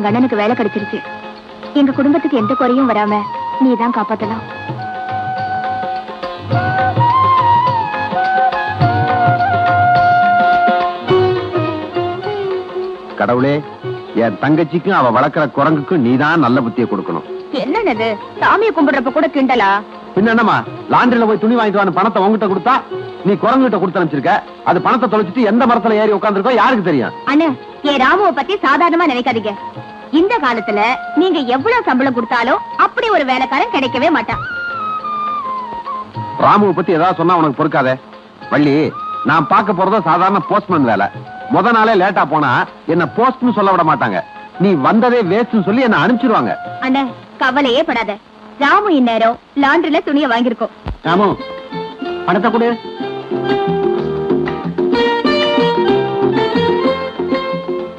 எங்க அண்ணனுக்கு வேலை கிடைச்சிருச்சு. எங்க குடும்பத்துக்கு எந்த குறையும் வராம நீ தான் காப்பாத்தலாம். கடவுளே என் தங்கச்சிக்கும் அவ வளர்க்கிற குரங்குக்கும் நீதான் நல்ல புத்தியை கொடுக்கணும். என்னது சாமியை கும்பிடுறப்ப கூட கிண்டலா? பின்ன என்னம்மா லாண்டரியில போய் துணி வாங்கிட்டு வந்து பணத்தை உங்ககிட்ட கொடுத்தா நீ குரங்குகிட்ட கொடுத்து அனுப்பிச்சிருக்க. அது பணத்தை தொலைச்சிட்டு எந்த மரத்துல ஏறி உட்காந்துருக்கோ யாருக்கு தெரியும்? அண்ணே என் ராமுவை பத்தி சாதாரணமா நினைக்காதீங்க. இந்த காலத்துல நீங்க எவ்வளவு சம்பளம் கொடுத்தாலும் அப்படி ஒரு வேலைக்காரன் கிடைக்கவே மாட்டான். ராமுவை பத்தி ஏதாவது சொன்னா உனக்கு பொறுக்காதே. வள்ளி நான் பார்க்க போறதோ சாதாரண போஸ்ட்மேன் வேலை. முத நாளே லேட்டா போனா என்ன போஸ்ட்னு சொல்ல விட மாட்டாங்க. நீ வந்ததே வேஸ்ட்னு சொல்லி என்ன அனுப்பிச்சிருவாங்க. அண்ணே கவலையே படாத. ராமு இந்நேரம் லாண்டரில துணியை வாங்கியிருக்கோம். ராமு பணத்தை கொடு.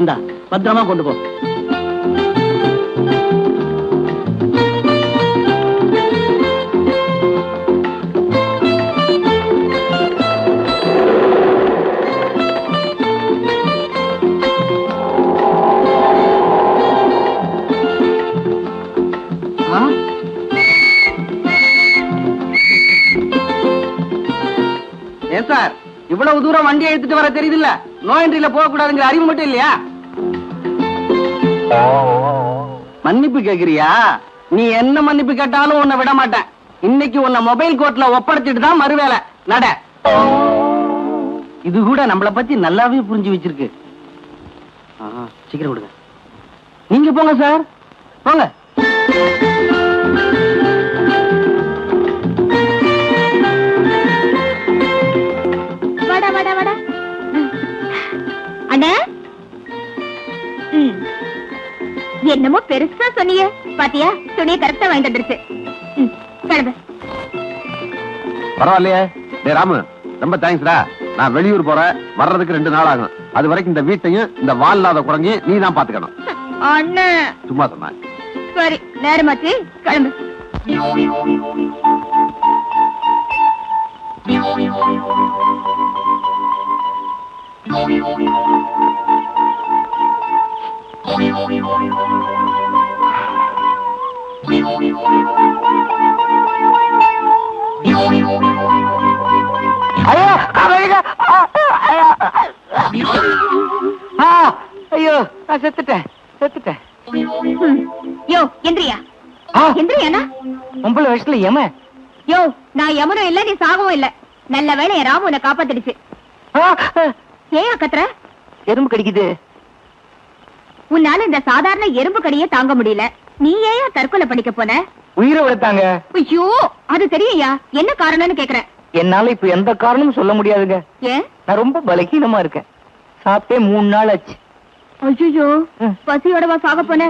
இந்தா பத்திரமா கொண்டு போ. இவ்வளவு தூரம் வண்டி எடுத்துட்டு வர தெரியுதுல்ல? இல்ல என்ட்ரில போக கூடாதுங்கிற அறிவு மட்டும் இல்லையா? மன்னிப்பு கேக்குறியா? நீ என்ன மன்னிப்பு கேட்டாலும் உன்னை விட மாட்டேன். இன்னைக்கு உன்னை மொபைல் கோர்ட்ல ஒப்படைச்சிட்டு தான் மறுவேலை நட. இது கூட நம்மள பத்தி நல்லாவே புரிஞ்சு வச்சிருக்கு. சீக்கிரம் விடுங்க. நீங்க போங்க சார் போங்க. என்னமோ பெருசா சொன்னியே பாத்தியா? துணியை கரெக்டா வாங்கிட்டு வந்துருச்சு. கிளம்பு. பரவாயில்லையே. டேய் ராமு ரொம்ப தேங்க்ஸ்டா நான் வெளியூர் போறேன். வர்றதுக்கு ரெண்டு நாள் ஆகும். அது வரைக்கும் இந்த வீட்டையும் இந்த வால் இல்லாத குரங்கையும் நீ தான் பாத்துக்கணும். அண்ணா. சும்மா சொன்னேன் சரி நேரமாச்சு. கிளம்பு. ஐயோ அவங்க ஐயோ நான் செத்துட்டேன் செத்துட்டேன். யோ எந்திரியா ஒன்பது வயசுல யோ நான் யமுனும் இல்ல நீ சாகவும் இல்ல. நல்ல என் ராமு உன்னை காப்பாத்திடுச்சு. ஏன் கத்துற எறும்பு கடிக்குது. உன்னால இந்த சாதாரண எறும்பு கடியே தாங்க முடியல. நீ ஏன் தற்கொலை பண்ணிக்க போன? உயிரை விடுத்தாங்க ஐயோ அது தெரியுயா என்ன காரணம்னு கேக்குறேன். என்னால இப்ப எந்த காரணமும் சொல்ல முடியாதுங்க. ஏன்? நான் ரொம்ப பலகீனமா இருக்கேன். சாப்பிட்டே மூணு நாள் ஆச்சு. ஐயோ ம். பசியோடவா சாக போன?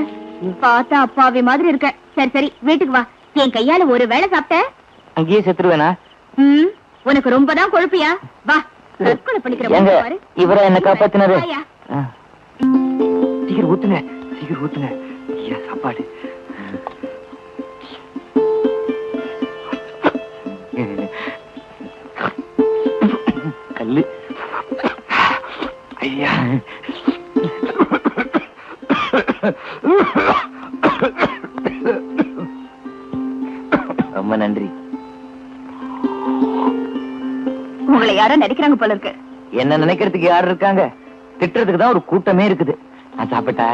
பார்த்தா அப்பாவி மாதிரி இருக்க சரி சரி வீட்டுக்கு வா. என் கையால ஒரு வேளை சாப்பிட்ட? அங்கேயே செத்துருவேனா? உனக்கு ரொம்ப தான் கொழுப்பியா. வா. தற்கொலை. இவரா என்ன. ஆ. சீக்கிரம் ஊத்துங்க சீக்கிரம் ஊத்துங்க. ஐயா சாப்பாடு. கல்லு. ஐயா. ரொம்ப நன்றி. உங்களை யாரோ நடிக்கிறாங்க போல இருக்கு. என்ன நினைக்கிறதுக்கு யார் இருக்காங்க? திட்டுறதுக்கு தான் ஒரு கூட்டமே இருக்குது. நான் சாப்பிட்டா.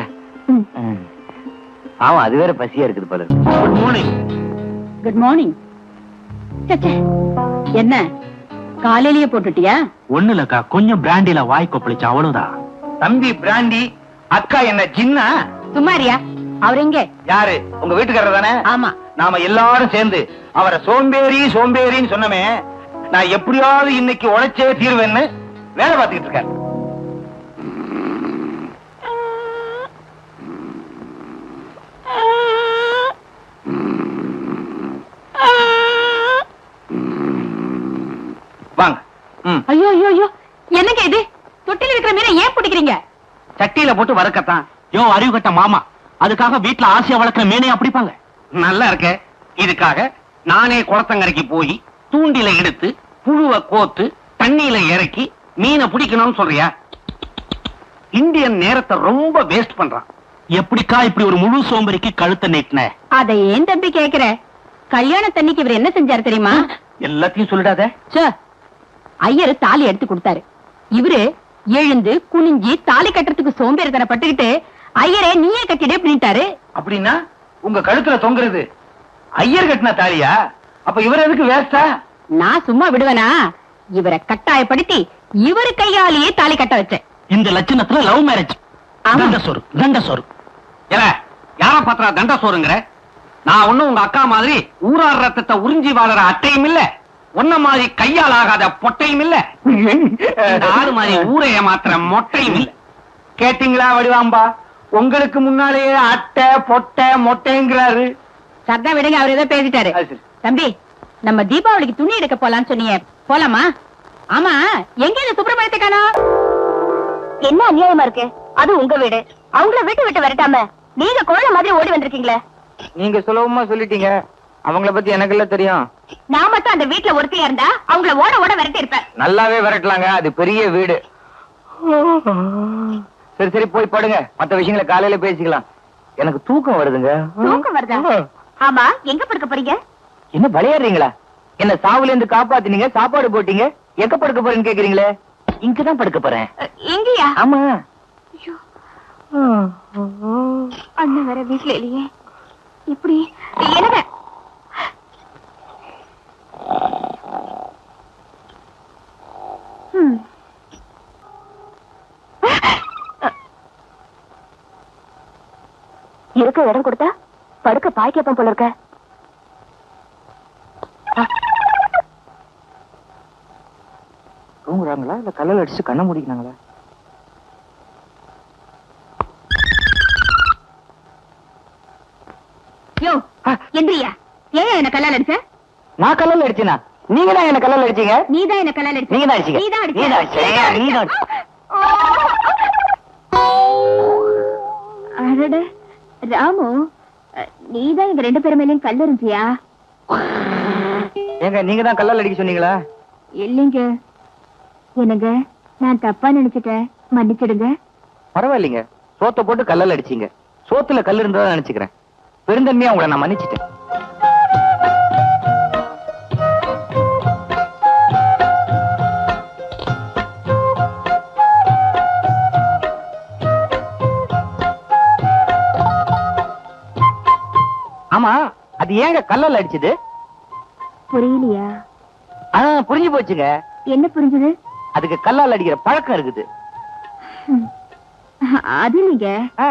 ஆமா அது வேற பசியா இருக்குது போல குட் மார்னிங் குட் மார்னிங் என்ன? காலையிலேயே போட்டுட்டியா? ஒண்ணு இல்லக்கா கொஞ்சம் பிராண்டில வாய் கொப்பளிச்சு அவ்வளவுதான் தம்பி பிராண்டி அக்கா என்ன ஜின்னா? சும்மாரியா அவர் எங்க? யாரு? உங்க வீட்டுக்காரர் தானே? ஆமா. நாம எல்லாரும் சேர்ந்து அவரை சோம்பேறி சோம்பேறின்னு சொன்னமே நான் எப்படியாவது இன்னைக்கு உழைச்சே தீர்வேன்னு வேலை பார்த்துக்கிட்டு இருக்கேன். வாங்க. ஐயோ ஐயோ ஐயோ. என்னங்க இது? தொட்டில இருக்கிற மீனை ஏன் பிடிக்கிறீங்க? சட்டியில போட்டு வறுக்கத்தான். யோ அறிவு கட்ட மாமா. அதுக்காக வீட்டுல ஆசையா வளர்க்கிற மீனையா பிடிப்பாங்க? நல்லா இருக்க. இதுக்காக நானே குளத்தங்கரைக்கு போய் தூண்டில எடுத்து புழுவை கோத்து தண்ணியில இறக்கி மீனை பிடிக்கணும்னு சொல்றியா? இந்தியன் நேரத்தை ரொம்ப வேஸ்ட் பண்றான். எப்படிக்கா இப்படி ஒரு முழு சோம்பரிக்கு கழுத்தை நீட்டின? அத ஏன் தம்பி கேக்குற? கல்யாணத்தன்னைக்கு இவர் என்ன செஞ்சாரு தெரியுமா? எல்லாத்தையும் சொல்லிடாத. ஐயரு தாலி எடுத்து கொடுத்தாரு. இவரு எழுந்து குனிஞ்சி தாலி கட்டுறதுக்கு சோம்பேறித்தனப்பட்டுக்கிட்டு ஐயரே நீயே கட்டிடு அப்படின்ட்டாரு. அப்படின்னா உங்க கழுத்துல தொங்குறது ஐயர் கட்டின தாலியா? அப்ப இவர் எதுக்கு வேஸ்டா நான் சும்மா விடுவேனா? இவரை கட்டாயப்படுத்தி இவரு கையாலேயே தாலி கட்ட வச்சேன். இந்த லட்சணத்துல லவ் மேரேஜ். தண்ட சோறு தண்ட சோறு. ஏல யார பாத்திரா தண்ட சோறுங்கிற? நான் ஒண்ணும் உங்க அக்கா மாதிரி ஊரார் ரத்தத்தை உறிஞ்சி வாழற அட்டையும் இல்ல. உன்ன மாதிரி கையால் ஆகாத பொட்டையும் இல்ல. ஆறு மாதிரி ஊரை ஏமாத்துற மொட்டையும் இல்ல. கேட்டீங்களா வடிவாம்பா? உங்களுக்கு முன்னாலேயே அட்டை பொட்டை மொட்டைங்கிறாரு. சத்தம் விடுங்க அவர் ஏதோ பேசிட்டாரு. தம்பி நம்ம தீபாவளிக்கு துணி எடுக்க போலாம்னு சொன்னீங்க. போலாமா? ஆமா எங்க இந்த சுப்பிரமணியத்தை காணோம்? என்ன அநியாயமா இருக்கு? அது உங்க வீடு. அவங்கள வீட்டு விட்டு வரட்டாம நீங்க குழந்தை மாதிரி ஓடி வந்திருக்கீங்களே. நீங்க சுலபமா சொல்லிட்டீங்க. அவங்கள பத்தி எனக்கு எல்லாம் தெரியும். நான் மட்டும் அந்த வீட்டுல ஒருத்தையா இருந்தா அவங்கள ஓட ஓட விரட்டி இருப்பேன். நல்லாவே விரட்டலாங்க. அது பெரிய வீடு. சரி சரி போய் படுங்க. மத்த விஷயங்களை காலையில பேசிக்கலாம். எனக்கு தூக்கம் வருதுங்க. தூக்கம் வருதா? ஆமா எங்க படுக்க போறீங்க? என்ன விளையாடுறீங்களா என்ன சாவுல இருந்து காப்பாத்தினீங்க? சாப்பாடு போட்டீங்க? எங்க படுக்க போறேன்னு கேக்குறீங்களே? இங்கதான் படுக்க போறேன். எங்கயா ஆமா. அண்ணன் வேற வீட்டுல இல்லையே. இப்படி ஹம். இருக்க இடம் கொடுத்தா படுக்க பாய் கேப்பம் போல இருக்க. தூங்குறாங்களா இல்ல கல்லல் அடிச்சு கண்ண முடிக்கிறாங்களா யோ எந்திரியா? ஏன் என்ன கல்லால் அடிச்ச? நான் கல்லல் அடிச்சேனா? நீங்க தான் என்ன கல்லல் அடிச்சீங்க? நீதான் என்ன கல்லால் அடிச்ச. நீங்க தான் அடிச்சீங்க. நீதான் அடிச்ச. நீதான் அடிச்ச. நீதான் அடட ராமு அஹ், நீதான் எங்க ரெண்டு பேரும் மேலயும் கல் இருந்துச்சியா ஏங்க நீங்க தான் கல்லல் அடிக்க சொன்னீங்களா? இல்லைங்க. என்னங்க? நான் தப்பா நினைச்சிட்டேன். மன்னிச்சிடுங்க. பரவாயில்லைங்க. சோத்த போட்டு கல்லல் அடிச்சீங்க. சோத்துல கல் இருந்ததா நினைச்சுக்கிறேன். பெருந்தன்மையா உங்களை நான் மன்னிச்சிட்டேன். ஆமா அது ஏங்க கல்லல் அடிச்சது? புரியலையா? ஆ புரிஞ்சு போச்சுங்க. என்ன புரிஞ்சது? அதுக்கு கல்லால் அடிக்கிற பழக்கம் இருக்குது. அது ஆ,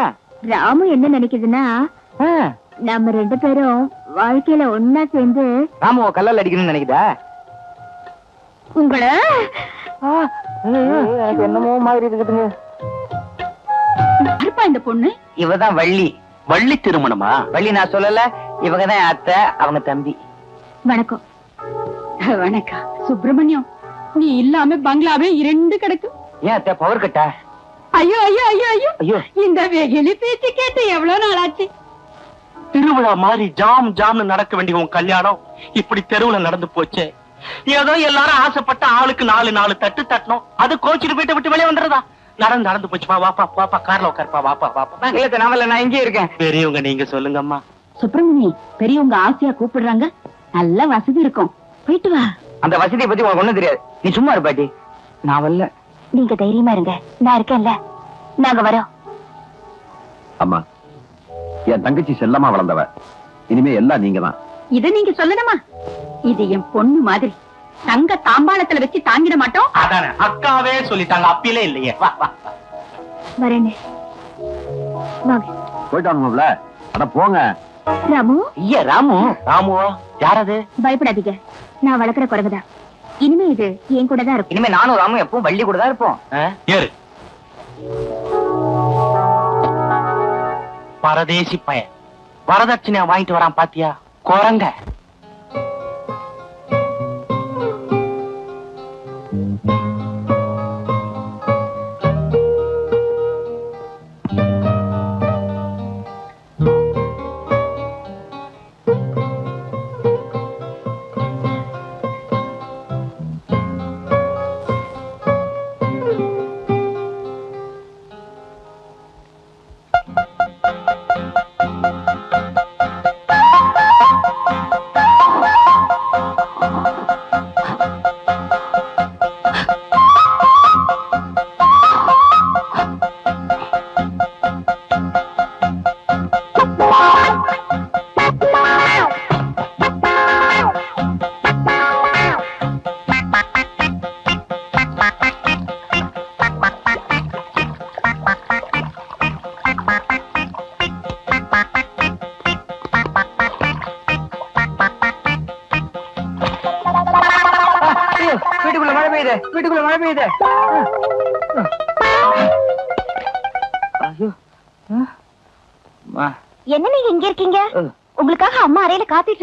ராமு என்ன நினைக்குதுன்னா. நம்ம ரெண்டு பேரும் வாழ்க்கையில ஒன்னா சேர்ந்து ராமுவ கல்லால் அடிக்கணும்னு நினைக்குதா? உங்களை? என்னமோ மாதிரி இருக்குதுங்க. யாருப்பா இந்த பொண்ணு? இவதான் வள்ளி. வள்ளி திருமணமா? வள்ளி நான் சொல்லல. இவங்க தான் என் அத்தை அவங்க தம்பி. வணக்கம். வணக்கம். சுப்பிரமணியம். நீ இல்லாம பங்களாவே இரண்டு கிடக்கு. ஏன் பவர் கட்டா ஐயோ ஐயோ ஐயோ ஐயோ. ஐயோ. இந்த வெகுளி பேச்சு கேட்டு எவ்வளவு நாள் ஆச்சு திருவிழா மாதிரி ஜாம் ஜாம்னு நடக்க வேண்டிய உன் கல்யாணம் இப்படி தெருவுல நடந்து போச்சே. ஏதோ எல்லாரும் ஆசைப்பட்ட ஆளுக்கு நாலு நாலு தட்டு தட்டணும். அது கோச்சிட்டு போயிட்டு விட்டு வெளியே வந்துடுறதா? நடந்து நடந்து போச்சுப்பா வாப்பா வாப்பா கார்ல உட்காருப்பா வாப்பா வாப்பா இல்ல வரல, நான் இங்கே இருக்கேன். பெரியவங்க நீங்க சொல்லுங்கம்மா. சுப்பிரமணி பெரியவங்க ஆசையா கூப்பிடுறாங்க. நல்ல வசதி இருக்கும். போயிட்டு வா. அந்த வசதியை பத்தி உனக்கு ஒண்ணும் தெரியாது. நீ சும்மா இரு பாட்டி. நான் வரல. நீங்க தைரியமா இருங்க. நான் இருக்கேன்ல. நாங்க வரோம். அம்மா என் தங்கச்சி செல்லமா வளர்ந்தவ. இனிமே எல்லாம் நீங்க தான் இத நீங்க சொல்லணுமா? இது என் பொண்ணு மாதிரி. தங்க தாம்பாளத்துல வச்சு தாங்கிட மாட்டோம். அதானே அக்காவே சொல்லிட்டாங்க. அப்பிலே இல்லையே. வா வா வா. வரேன்னு வாங்க. போயிட்டு வரணும்ல அட போங்க. ராமு? ஐயா ராமு. ராமுவா யாரது பயப்படாதீங்க. நான் வளர்க்குற குறைவுதான் இனிமே இது என் கூட தான் இருக்கும். இனிமே நானும் ராமும் எப்பவும் வள்ளி கூட தான் இருப்போம். ஏறு. பரதேசி பையன். வரதட்சணையா வாங்கிட்டு வரான் பாத்தியா? குரங்க.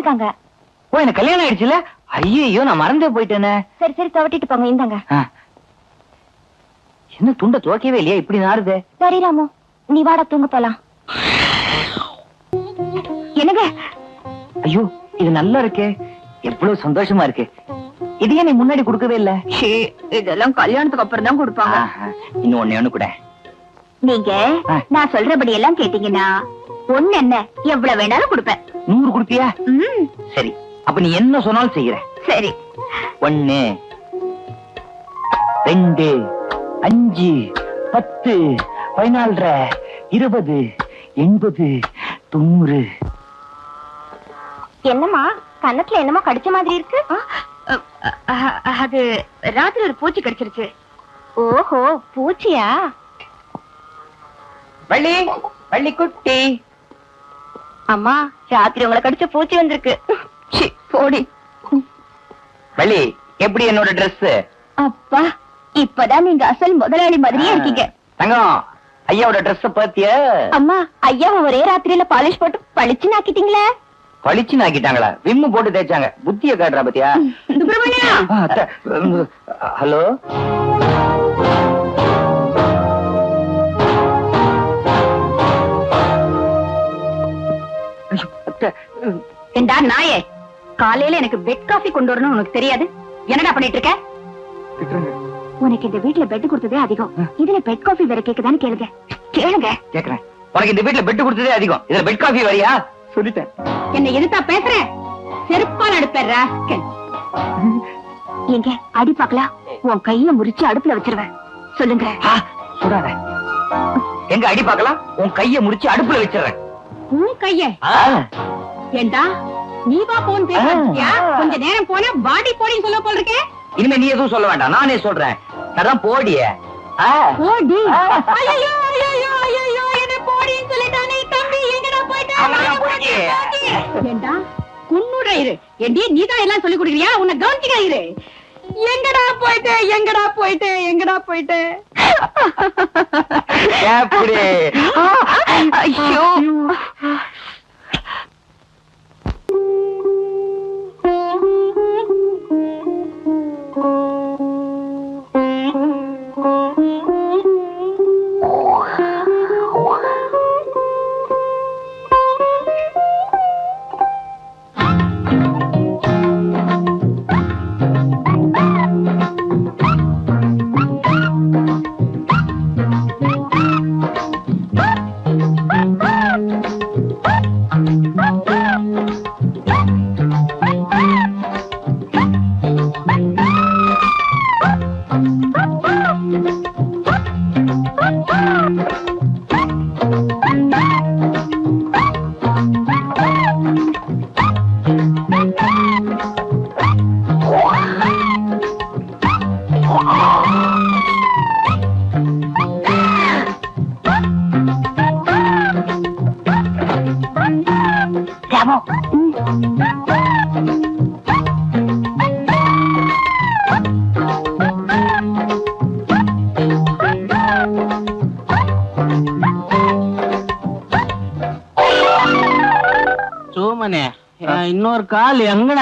இருக்காங்க ஓ எனக்கு கல்யாணம் ஆயிடுச்சுல? ஐயோ நான் மறந்தே போயிட்டேனே. சரி சரி துவட்டிட்டு போங்க இந்தாங்க. என்ன துண்ட துவைக்கவே இல்லையா? இப்படி நாறுதே. சரி ராமு. நீ வாடா தூங்க போலாம். என்னங்க? ஐயோ இது நல்லா இருக்கே. எவ்வளவு சந்தோஷமா இருக்கு. இது ஏன் நீ முன்னாடி கொடுக்கவே இல்ல? இதெல்லாம் கல்யாணத்துக்கு அப்புறம் தான் கொடுப்பாங்க. இன்னும் ஒண்ணே ஒண்ணு கூட. நீங்க. நான் சொல்றபடி எல்லாம் கேட்டீங்கன்னா ஒண்ணு என்ன எவ்வளவு வேணாலும் கொடுப்பேன். நூறு கொடுப்பியா? சரி. அப்ப நீ என்ன சொன்னாலும் செய்யறேன் சரி. ஒண்ணு ரெண்டு அஞ்சு பத்து பதினாலரை இருபது எண்பது தொண்ணூறு. என்னம்மா? கன்னத்துல என்னமோ கடிச்ச மாதிரி இருக்கு. அது ராத்திரி ஒரு பூச்சி கடிச்சிருச்சு. ஓஹோ பூச்சியா? வள்ளி வள்ளி குட்டி அம்மா ராத்திரி உங்களை கடிச்ச பூச்சி வந்திருக்கு. சி, போடி. வள்ளி எப்படி என்னோட Dress? அப்பா இப்பதான் நீங்க அசல் முதலாளி மாதிரியே இருக்கீங்க. தங்கம் ஐயாவோட Dress பாத்திய அம்மா ஐயா ஒரே ராத்திரியில பாலிஷ் போட்டு பளிச்சுன்னு ஆக்கிட்டீங்களே. பளிச்சு நாக்கிட்டாங்களா விம்மு போட்டு தேய்ச்சாங்க. புத்திய காட்டுறா பாத்தியா? சுப்பிரமணியா ஹலோ? ஏண்டா நாயே காலையில எனக்கு பெட் காஃபி கொண்டு வரணும் உனக்கு தெரியாது. என்னடா பண்ணிட்டு இருக்க. உனக்கு இந்த வீட்ல பெட் கொடுத்ததே அதிகம். இதுல பெட் காஃபி வேற கேக்குதான்னு கேளுங்க. கேளுங்க. கேக்குறேன். உனக்கு இந்த வீட்டுல பெட் கொடுத்ததே அதிகம். இதுல பெட் காஃபி வரியா? சொல்லிட்டேன். என்ன எதுத்தா பேசுற? செருப்பால் ராஸ்கல் எங்க அடி பாக்கலாம் உன் கைய முறிச்சு அடுப்புல வச்சிருவேன். சொல்லுங்க. ஆ, சுடாத. எங்க அடி பார்க்கலாம்? உன் கைய முடிச்சு அடுப்புல வச்சிடுறேன் உன் கைய? ஆ, ஏண்டா? நீ வா போன் பேசியா. கொஞ்ச நேரம் போனா பாடி போடின்னு சொல்ல போல் இருக்கே. இனிமே நீ எதுவும் சொல்ல வேண்டாம். நானே சொல்றேன். அதான் போடிய. ஆ. ஐயோ ஐயோ ஐயோ என்ன போடின்னு சொல்லிட்டானே. தம்பி எங்கடா போயிட்ட? அவன்தான் போடி. ஏண்டா? குன்னுற இரு. ஏண்டி நீதான் எல்லாம் சொல்லி கொடுக்குறியா? உன்னை கவனிச்சுக்க இரு. எங்கடா போயிட்டு? எங்கடா போயிட்டு? எங்கடா போயிட்டு? ஐயோ.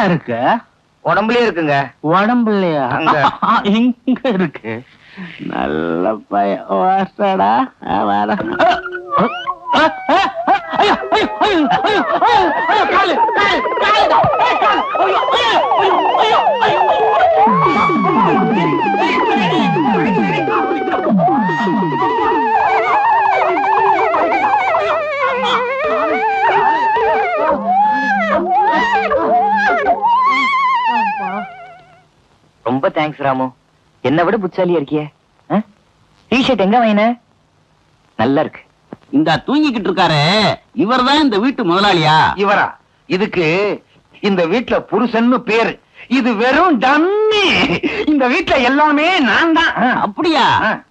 கால் எங்கடா இருக்கு உடம்புலயே இருக்குங்க உடம்புலையா. இங்க இருக்கு நல்ல பைய வாசடா வாடா ஐயோ ஐயோ ஐயோ ஐயோ ஐயோ காலு காலு காலு ரொம்ப தேங்க்ஸ் ராமு. என்னை விட புத்தாலியா இருக்கியே? டிஷர்ட் எங்க வாங்கின? நல்லா இருக்கு. இந்த தூங்கிக்கிட்டு இருக்காரு. இவர்தான் இந்த வீட்டு முதலாளியா? இவரா? இதுக்கு இந்த வீட்ல புருஷன்னு பேரு. இது வெறும் டம்மி. இந்த வீட்ல எல்லாமே நான் தான் அப்படியா.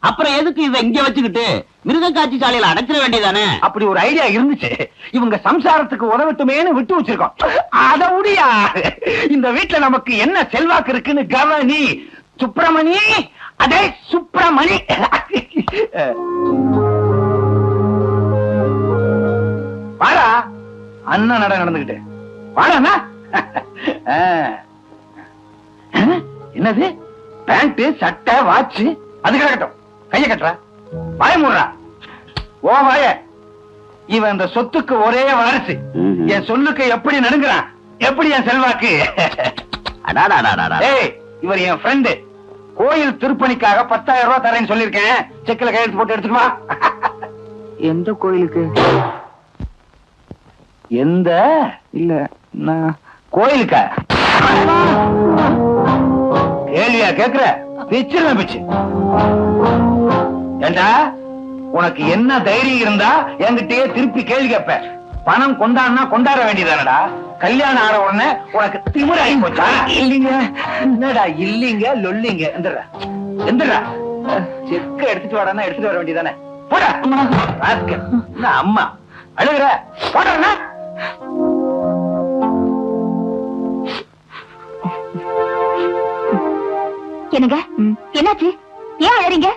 அப்புறம் எதுக்கு இத இங்க வச்சுக்கிட்டு? மிருக காட்சி சாலையில அடைச்சிட வேண்டியதானே? அப்படி ஒரு ஐடியா இருந்துச்சு. இவங்க சம்சாரத்துக்கு உதவட்டுமேன்னு விட்டு வச்சிருக்கோம். அத முடியா? இந்த வீட்ல நமக்கு என்ன செல்வாக்கு இருக்குன்னு கவனி. சுப்பிரமணி அதே சுப்பிரமணி. வாடா. அண்ணன் நட நடந்துகிட்டு வாடா என்னது? பேண்ட் சட்டை வாட்ச்? அது கிடக்கட்டும் கைய கட்டுற. வாய மூடுறா. ஓ வாய. இவன் இந்த சொத்துக்கு ஒரே வாரிசு. என் சொல்லுக்கு எப்படி நடுங்குறான்? எப்படி என் செல்வாக்கு? ஏய் இவர் என் ஃப்ரெண்டு கோயில் திருப்பணிக்காக பத்தாயிரம் ரூபாய் தரேன்னு சொல்லிருக்கேன் செக்ல கையெழுத்து போட்டு எடுத்துட்டு வா. எந்த கோயிலுக்கு? எந்த? இல்ல நான் கோயிலுக்கா? கேள்வியா கேக்குற? பிச்சிருவேன் பிச்சு. ஏண்டா உனக்கு என்ன தைரியம் இருந்தா என்கிட்டயே திருப்பி கேள்வி கேட்ப. பணம் கொண்டாடினா கொண்டாட வேண்டியதானடா? கல்யாணம் ஆற உடனே உனக்கு ஆகி போச்சா? இல்லீங்க. என்னடா இல்லீங்க லொல்லிங்க. எந்திரா எந்திரா செக்க எடுத்துட்டு வாடான்னா எடுத்துட்டு வர வேண்டியதானே? போடா. அம்மா. அழுகுற? போடா என்னங்க? என்னாச்சு? ஏன் அழறீங்க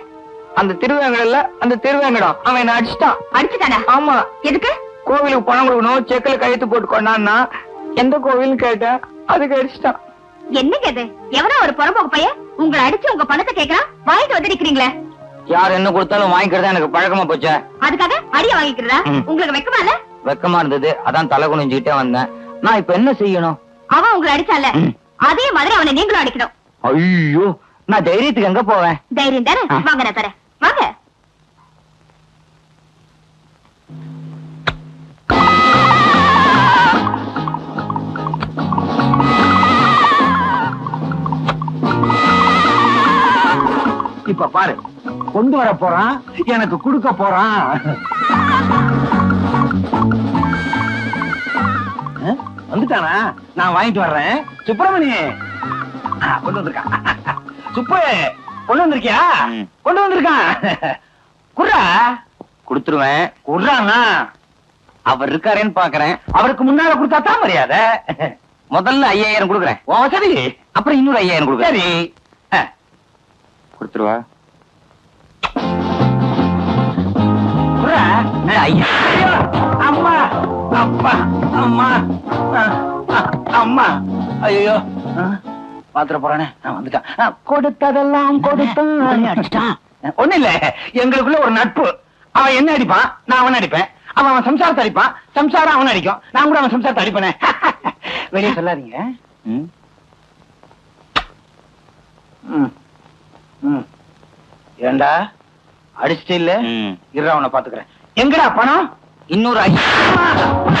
அந்த திருவேங்கடல்ல அந்த திருவேங்கடம். அவன் என்ன அடிச்சிட்டான். அடிச்சுட்டானா? ஆமா. எதுக்கு? கோவிலுக்கு பணம் கொடுக்கணும் செக்ல கையெழுத்து போட்டு கொண்டான்னா எந்த கோவில்னு கேட்டேன். அதுக்கு அடிச்சிட்டான். என்னங்க இது? எவனோ ஒரு புறம்போக்கு பையன் உங்களை அடிச்சு உங்க பணத்தை கேக்குறான்? வாங்கிட்டு வந்து நிக்கிறீங்களே. யார் என்ன கொடுத்தாலும் வாங்கிக்கிறதா எனக்கு பழக்கமா போச்சே. அதுக்காக அடிய வாங்கிக்கிறதா. உங்களுக்கு வெக்கமா இல்ல? வெக்கமா இருந்தது. அதான் தலை குனிஞ்சுக்கிட்டே வந்தேன். நான் இப்ப என்ன செய்யணும்? அவன் உங்களை அடிச்சால. அதே மாதிரி அவனை நீங்களும் அடிக்கணும். ஐயோ. நான் தைரியத்துக்கு எங்க போவேன்? தைரியம் தானே. வாங்க நான் தரேன். வாங்க. இப்ப பாரு கொண்டு வர போறான் எனக்கு கொடுக்க போறான். வந்துட்டானா? நான் வாங்கிட்டு வர்றேன். சுப்பிரமணி கொண்டு வந்திருக்கான் சுப்பு கொண்டு வந்திருக்கியா. கொண்டு வந்திருக்கான். குர்ரா? கொடுத்துருவேன். குர்றானா அவர் இருக்காரேன்னு பாக்குறேன். அவருக்கு முன்னால கொடுத்தா தான் மரியாதை. முதல்ல ஐயாயிரம் கொடுக்குறேன். வசதி அப்புறம் இன்னொரு ஐயாயிரம் கொடுக்குறேன். சரி. கொடுத்துருவா. அம்மா. அப்பா அம்மா. அம்மா. ஐயோ. பாத்திர போறானே. வந்துட்டான். கொடுத்ததெல்லாம் கொடுத்தான். அடிச்சிட்டான். ஒண்ணு இல்ல. எங்களுக்குள்ள ஒரு நட்பு. அவன் என்ன அடிப்பான்? நான் அவன் அடிப்பேன். அவன் அவன் சம்சாரத்தை அடிப்பான். சம்சாரம் அவன் அடிக்கும். நான் கூட அவன் சம்சாரத்தை அடிப்பேனே. வெளியே சொல்லாதீங்க. ஏண்டா? அடிச்சிட்டு இல்ல ம். இரு அவனை பாத்துக்கிறேன் எங்கடா பணம்? இன்னொரு ஐயாயிரம்.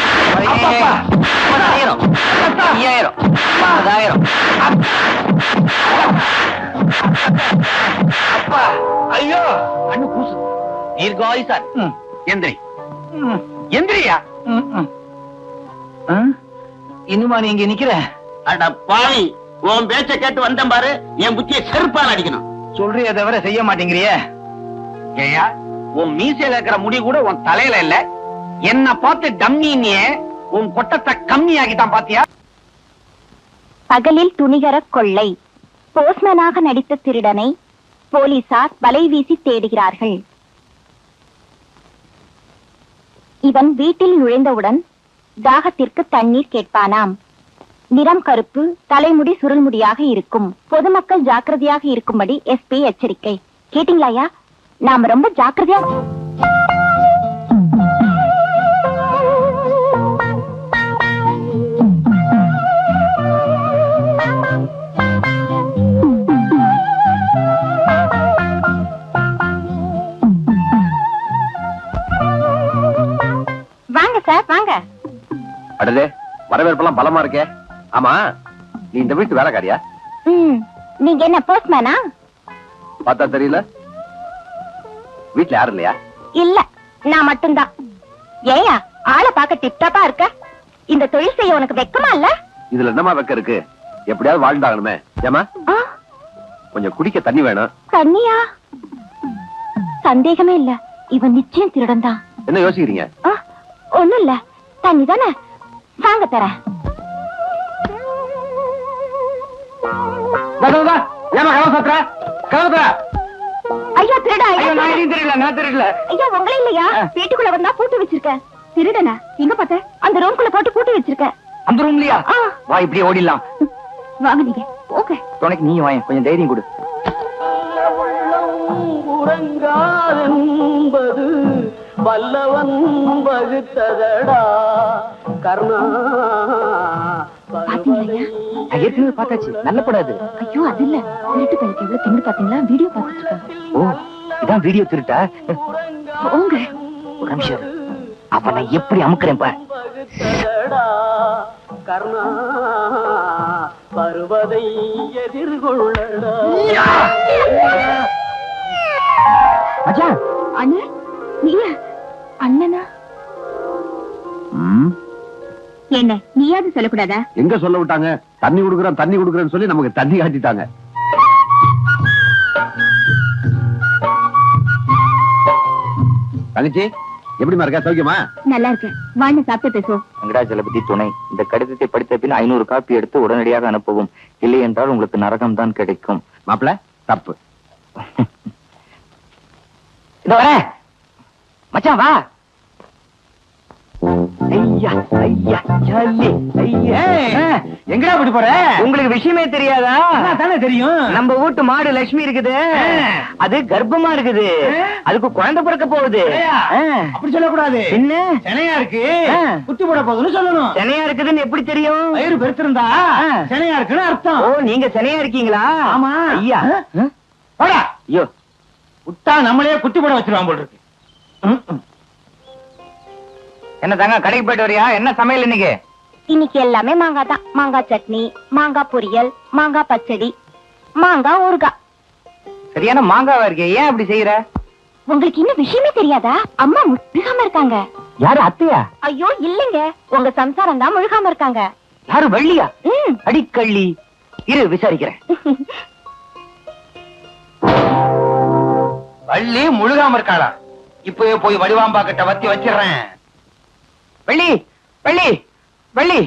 ஐயாயிரம். பத்தாயிரம். அப்பா. ஐயோ. கண்ணு கூசு. தீர்காயுசார் ம். எந்திரி. எந்திரியா? இன்னுமா நீ இங்க நிக்கிற? அட பாவி. உன் பேச்ச கேட்டு வந்தேன் பாரு. என் புத்திய செருப்பால் அடிக்கணும். சொல்றிய தவிர செய்ய மாட்டேங்கிறிய. ஏயா உன் மீசையில இருக்கிற முடி கூட உன் தலையில இல்ல. என்ன பார்த்து டம்மியே உன் கொட்டத்தை கம்மியாகிதான் பாத்தியா? பகலில் துணிகர கொள்ளை. போஸ்மேனாக நடித்த திருடனை போலீசார் வலை வீசி தேடுகிறார்கள். இவன் வீட்டில் நுழைந்தவுடன் தாகத்திற்கு தண்ணீர் கேட்பானாம். நிறம் கருப்பு தலைமுடி சுருள்முடியாக இருக்கும். பொதுமக்கள் ஜாக்கிரதையாக இருக்கும்படி எஸ்பி எச்சரிக்கை. கேட்டீங்களாயா நாம ரொம்ப ஜாக்கிரதையா அடடே வரவேற்பெல்லாம் பலமா இருக்கே. ஆமா நீ இந்த வீட்டு வேலைக்காரியா? நீங்க என்ன போஸ்ட்மேனா பார்த்தா தெரியல. வீட்டுல யாரும் இல்லையா? இல்ல நான் மட்டும்தான். ஏயா ஆளை பார்க்க டிப்டாப்பா இருக்க? இந்த தொழில் செய்ய உனக்கு வெக்கமா இல்ல? இதுல என்னமா வெக்க இருக்கு? எப்படியாவது வாழ்ந்தாகணுமே. ஏமா கொஞ்சம் குடிக்க தண்ணி வேணும். தண்ணியா? சந்தேகமே இல்ல. இவன் நிச்சயம் திருடன் தான் என்ன யோசிக்கிறீங்க? ஒண்ணும் இல்ல. தண்ணி தானே வாங்க சாத்துற? ஐயா திருடா உங்களே இல்லையா. வீட்டுக்குள்ள வந்தா பூட்டு வச்சிருக்க. திருடனா? எங்க பார்த்த? அந்த ரூம்குள்ள போட்டு பூட்டி வச்சிருக்க. அந்த ரூம்லயா ஆ. வா இப்படியே ஓடிடலாம். வாங்க நீங்க. ஓகே துணைக்கு நீ வாங்க கொஞ்சம் தைரியம் கொடு. உறங்காதென்பது வல்லவன் வகுத்ததடா கர்ணா. ஏற்கனவே பார்த்தாச்சு. நல்ல படாது ஐயோ அது இல்ல. திருட்டு பையனுக்கு எவ்வளவு திமிரு பாத்தீங்களா? வீடியோ பார்த்துட்டு இருக்காங்க ஓ இதான் வீடியோ திருட்டா? போங்க. ஒரு நிமிஷம். அப்ப நான் எப்படி அமுக்குறேன் பார். கர்ணா. பருவதை எதிர்கொள்ளடா. மச்சான்! அண்ணா நீயா? அண்ணனா? என்ன நீயாவது சொல்லக்கூடாதா? எங்க சொல்ல விட்டாங்க? தண்ணி குடுக்குறேன் தண்ணி குடுக்குறேன்னு சொல்லி நமக்கு தண்ணி காட்டிட்டாங்க. தங்கச்சி எப்படிமா இருக்கா? சௌக்கியமா? நல்லா இருக்கேன். வாங்க சாப்பிட்டு பேசுவோம். வெங்கடாச்சலபதி துணை. இந்த கடிதத்தை படித்த பின் ஐநூறு காப்பி எடுத்து உடனடியாக அனுப்பவும். இல்லை என்றால் உங்களுக்கு நரகம் தான் கிடைக்கும். மாப்பிள தப்பு. இதோ வரேன். மச்சான் வா. ஐயா ஐயா ஜல்லி ஐயா. எங்கடா போட்டு போற? உங்களுக்கு விஷயமே தெரியாதா? தானே தெரியும். நம்ம வீட்டு மாடு லட்சுமி இருக்குது. அது கர்ப்பமா இருக்குது. அதுக்கு குழந்தை பிறக்க போகுது. அப்படி சொல்லக்கூடாது. என்ன? சென்னையா இருக்கு. குட்டி போட போகுதுன்னு சொல்லணும். சென்னையா இருக்குதுன்னு எப்படி தெரியும்? வயிறு பெருத்திருந்தா ஆ. சென்னையா இருக்குன்னு அர்த்தம். ஓ நீங்க சென்னையா இருக்கீங்களா? ஆமா. ஐயா. ஐயோ. விட்டா நம்மளே குட்டி போட வச்சிருவான் போல் இருக்கு. என்ன தாங்க கடைக்கு போயிட்டு வரியா? என்ன சமையல் இன்னைக்கு? இன்னைக்கு எல்லாமே மாங்காய் தான். மாங்காய் சட்னி மாங்காய் பொரியல் மாங்காய் பச்சடி மாங்காய் ஊறுகாய். சரியான மாங்காவா இருக்கே? ஏன் அப்படி செய்யற? உங்களுக்கு இன்னும் விஷயமே தெரியாதா? அம்மா முழுகாம இருக்காங்க. யாரு அத்தையா? ஐயோ இல்லைங்க. உங்க சம்சாரம் தான் முழுகாம இருக்காங்க. யாரு வள்ளியா. அடிக்கள்ளி. இரு விசாரிக்கிறேன். வள்ளி முழுகாம இருக்காளா? இப்பவே போய் வடிவாம்பா கிட்ட வத்தி வச்சிடுறேன். வள்ளி வள்ளி வள்ளி.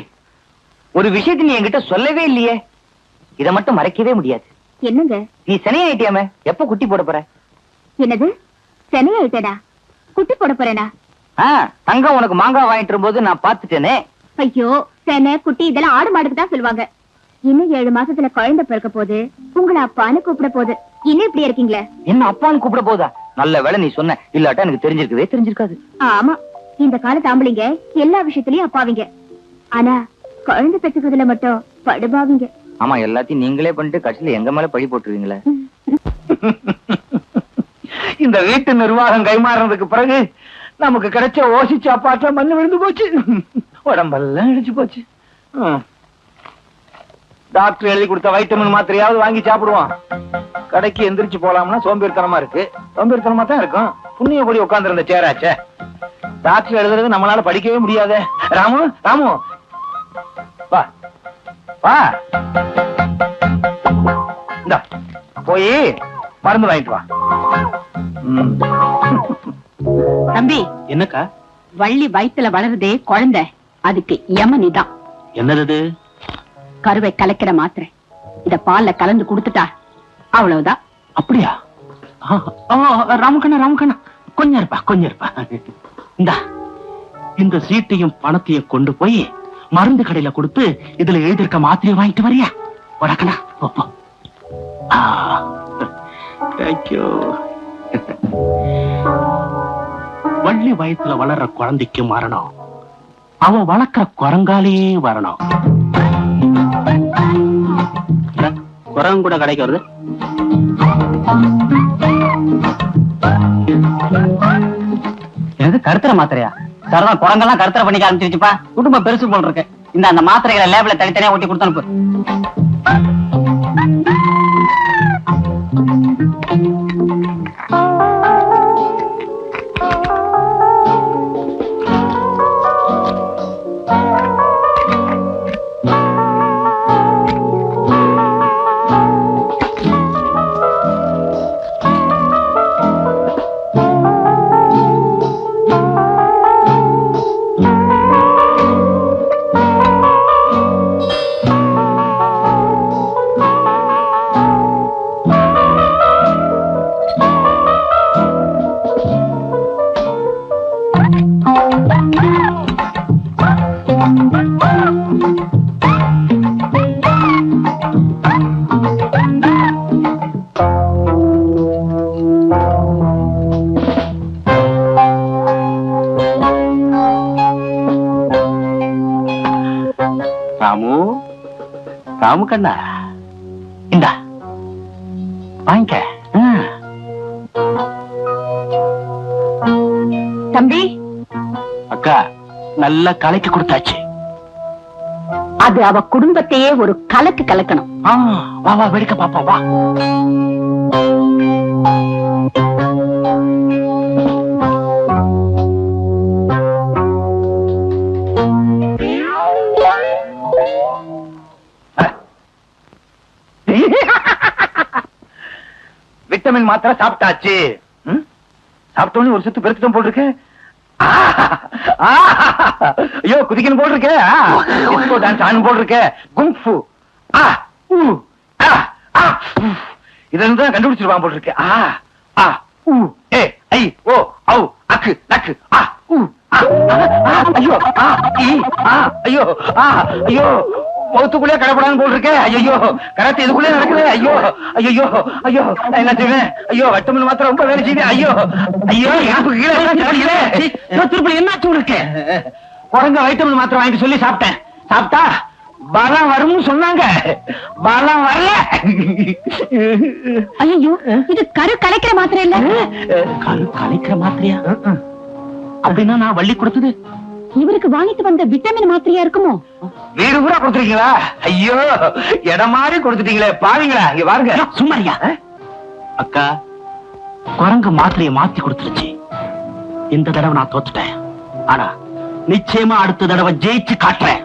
ஒரு விஷயத்தை நீ என்கிட்ட சொல்லவே இல்லையே. இத மட்டும் மறைக்கவே முடியாது. என்னங்க? நீ சனியாயிட்டியாம எப்ப குட்டி போட போற? என்னது? சென்னையாயிட்டேனா குட்டி போட போறேனா? தங்கம் உனக்கு மாங்காய் வாங்கிட்டு வரும்போது நான் பாத்துட்டேனே ஐயோ செனை குட்டி இதெல்லாம் ஆடு மாடுக்கு தான் சொல்லுவாங்க. இன்னும் ஏழு மாசத்துல குழந்தை பிறக்க போகுது. உங்களை அப்பான்னு கூப்பிட போகுது. இன்னும் இப்படி இருக்கீங்களே? என்ன அப்பான்னு கூப்பிட போதா நல்ல வேளை நீ சொன்ன. இல்லாட்டா எனக்கு தெரிஞ்சிருக்கவே தெரிஞ்சிருக்காது. ஆமா. இந்த காலத்து ஆம்பளைங்க எல்லா விஷயத்திலயும் அப்பாவிங்க. ஆனா குழந்தை பெற்றுக்கிறதுல மட்டும் படுபாவிங்க. ஆமா எல்லாத்தையும் நீங்களே பண்ணிட்டு கடைசியில எங்க மேல பழி போட்டுருவீங்களே? இந்த வீட்டு நிர்வாகம் கைமாறுறதுக்கு பிறகு நமக்கு கிடைச்ச ஓசி சாப்பாட்டுல மண்ணு விழுந்து போச்சு. உடம்பெல்லாம் இடிச்சு போச்சு. டாக்டர் எழுதி கொடுத்த வைட்டமின் மாத்திரையாவது வாங்கி சாப்பிடுவோம். கடைக்கு எந்திரிச்சு போலாம்னா சோம்பேறித்தனமா இருக்கு. சோம்பேறித்தனமா தான் இருக்கும். புண்ணிய கூடி உட்கார்ந்து இருந்த சேராச்சே. டாக்டர் எழுதுறது நம்மளால படிக்கவே முடியாதே. ராமு ராமு. வா. வா. இந்தா போய் மருந்து வாங்கிட்டு வா. தம்பி. என்னக்கா? வள்ளி வயித்துல வளருதே குழந்தை. அதுக்கு யமனி தான். என்னது கருவை கலக்கிற மாத்திரை. இத பால்ல கலந்து கொடுத்துட்டா அவ்வளவுதான். அப்படியா? ராமகண்ணா ராமகண்ணா கொஞ்சம் இருப்பா கொஞ்சம் இருப்பா. இந்தா இந்த சீட்டையும் பணத்தையும் கொண்டு போய் மருந்து கடையில கொடுத்து இதுல எழுதியிருக்க மாத்திரையை வாங்கிட்டு வரியா? வடக்கண்ணா போ, வள்ளி வயசுல வளர்ற குழந்தைக்கு மரணம். அவ வளர்க்கிற குரங்காலே வரணும் குரங்கு கூட கடைக்கு கருத்துற மாத்திரையா? சரதான் குரங்கெல்லாம் கருத்தரை பண்ணிக்க ஆரம்பிச்சிருச்சுப்பா. குடும்பம் பெருசு போல் இருக்கு. இந்த அந்த மாத்திரைகளை லேபிள தனித்தனியா ஊட்டி கொடுத்து அனுப்பு. ராமு கண்ணா இந்தா வாங்கிக்க. தம்பி. அக்கா நல்லா கலைக்கு கொடுத்தாச்சு. அது அவ குடும்பத்தையே ஒரு கலக்கு கலக்கணும். வா வா வெடிக்க பாப்போம் வா. விட்டமின் மாத்திரை சாப்பிட்டாச்சு. சாப்பிட்டோன்னு ஒரு சுத்து பெருத்துட்டோம் போல் இருக்கு ஐயோ குதிக்கணும் போல் இருக்கே டிஸ்கோ டான்ஸ் ஆனும் போல் இருக்கே குங்ஃபு ஆ ஊ ஆ ஆ உ. தான் கண்டுபிடிச்சிருவான் போல் இருக்கு ஆ ஆ ஊ ஏ ஐ ஓ ஔ அக்கு நக்கு ஆ ஊ ஐயோ ஆ ஐயோ ஆ ஐயோ. முகத்துக்குள்ளே கடப்படான்னு போல் இருக்கே ஐயோ கராத்தே இதுக்குள்ளே நடக்குது. ஐயோ ஐயோ ஐயோ என்ன செய்வேன்? ஐயோ வட்டமன் மாத்திரம் ரொம்ப வேலை செய்யுது ஐயோ ஐயோ எனக்கு கீழே திருப்பதி என்னாச்சு உனக்கு? குரங்க வைட்டமின் மாத்திரம் வாங்கி சொல்லி சாப்பிட்டேன். சாப்பிட்டா பலம் வரும்னு சொன்னாங்க. பலம் வரல. ஐயோ இது கரு கலைக்கிற மாத்திரம் இல்ல? கரு கலைக்கிற மாத்திரையா? அப்படின்னா நான் வள்ளி கொடுத்தது. இவருக்கு வாங்கிட்டு வந்த விட்டமின் மாத்திரையா இருக்குமோ? வீடு பூரா கொடுத்துருக்கீங்களா? ஐயோ இடம் மாதிரி கொடுத்துட்டீங்களே பாருங்களா இங்க பாருங்க. சும்மாரியா அக்கா குரங்கு மாத்திரையை மாத்தி கொடுத்துருச்சு. இந்த தடவை நான் தோத்துட்டேன். ஆனா நிச்சயமா அடுத்த தடவை ஜெயிச்சு காட்டுறேன்.